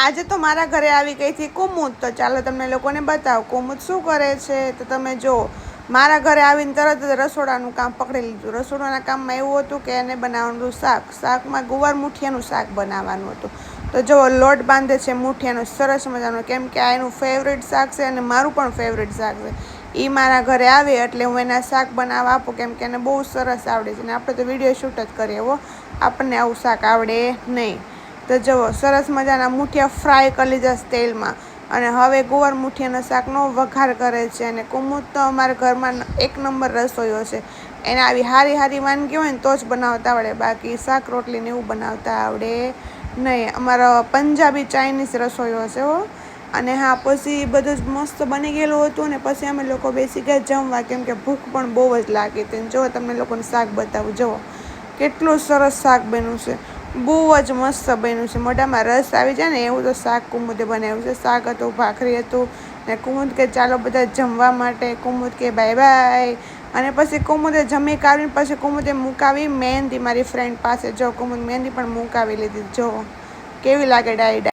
આજે તો મારા ઘરે આવી ગઈ હતી કુમુદ. તો ચાલો તમને લોકોને બતાવો, કુમુદ શું કરે છે? તો તમે જો મારા ઘરે આવીને તરત જ રસોડાનું કામ પકડી લીધું. રસોડાના કામમાં એવું હતું કે એને બનાવવાનું શાક, શાકમાં ગુવાર મુઠિયાનું શાક બનાવવાનું હતું. તો જો લોટ બાંધે છે મૂઠિયાનું, સરસ મજાનું. કેમ કે આ એનું ફેવરેટ શાક છે અને મારું પણ ફેવરેટ શાક છે. એ મારા ઘરે આવે એટલે હું એના શાક બનાવવા આપું, કેમ કે એને બહુ સરસ આવડે છે. અને આપણે તો વીડિયો શૂટ જ કરીએ હો. આપણને આવું શાક આવડે નહીં. તો જુઓ સરસ મજાના મુઠિયા ફ્રાય કરી લીધા તેલમાં. અને હવે ગુવાર મુઠિયાના શાકનો વઘાર કરે છે અને કુમુદ તો અમારા ઘરમાં એક નંબર રસોઈયો છે. એને આવી હારી હારી વાનગી હોય ને તો જ બનાવતા આવડે. બાકી શાક, રોટલી ને એવું બનાવતા આવડે નહીં. અમારો પંજાબી ચાઇનીઝ રસોઈયો છે હો. અને હા, પછી બધું જ મસ્ત બની ગયેલું હતું ને પછી અમે લોકો બેસી ગયા જમવા. કેમ કે ભૂખ પણ બહુ જ લાગી હતી. જો, તમને લોકોને શાક બતાવું. જુઓ કેટલું સરસ શાક બન્યું છે. બહુ જ મસ્ત બન્યું છે. મોઢામાં રસ આવી જાય ને એવું તો શાક કુમુદે બનાવ્યું છે. શાક હતું, ભાખરી હતું ને કુમુદ કે ચાલો બધા જમવા માટે કુમુદ કે બાય બાય અને પછી કુમુદે જમી કાઢીને પછી કુમુદે મુકાવી મહેંદી મારી ફ્રેન્ડ પાસે. જો કુમુદ મહેંદી પણ મુકાવી લીધી. જો, કેવી લાગે ડાઈ